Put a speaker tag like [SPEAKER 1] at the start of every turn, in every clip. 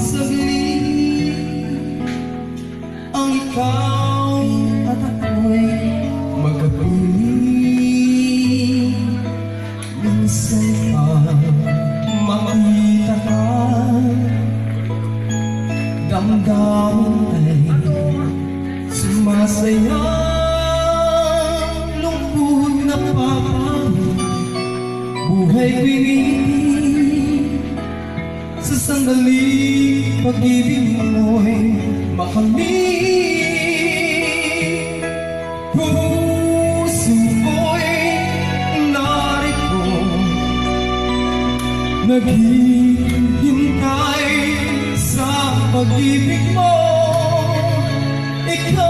[SPEAKER 1] Saglit Ang ikaw at Minsan pa makita ka. Damdamin ay sumasaya. Lungkot na papangit Buhay pinili Sa sandali Pag-ibig mo'y makamit Puso ko'y narito Naghihintay sa pag-ibig mo. Ikaw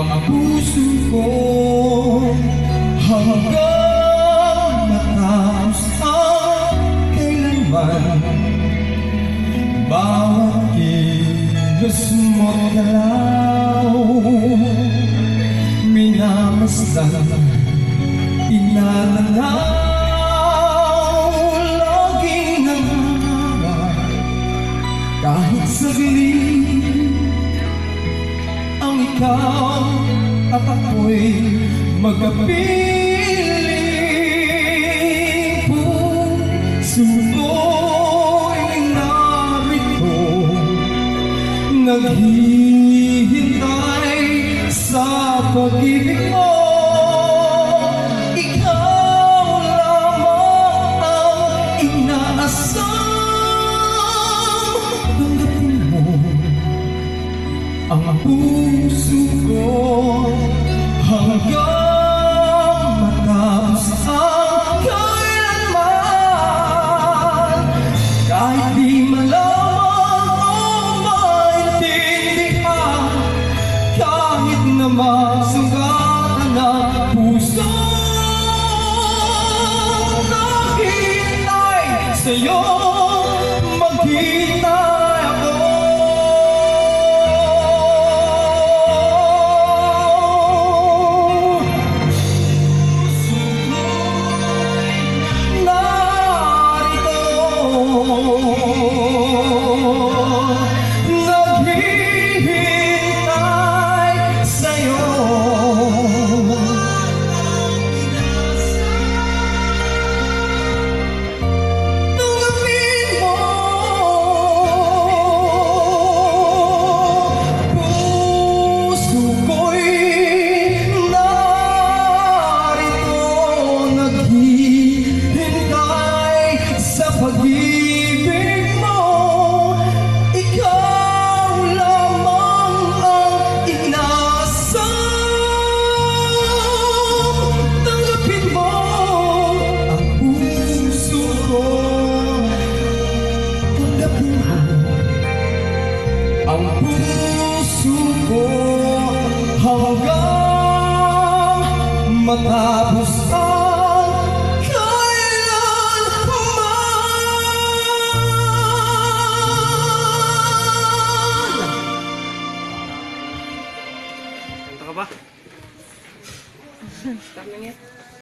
[SPEAKER 1] ang puso ko Hanggang matapos ang kailanman. Bawat kilos mo't galaw Minamasdan Inananaw Kahit saglit ikaw at ako'y magkapiling Puso ko'y narito Naghihintay ang puso ko Hanggang matapos ang kailanman. Kahit di malaman o maintindihan Kahit na masugatan ang puso Nakihintay sa'yo Maghintay ang puso ko hanggang matapos ang kailanman.
[SPEAKER 2] Kanta ka ba? Start na niya.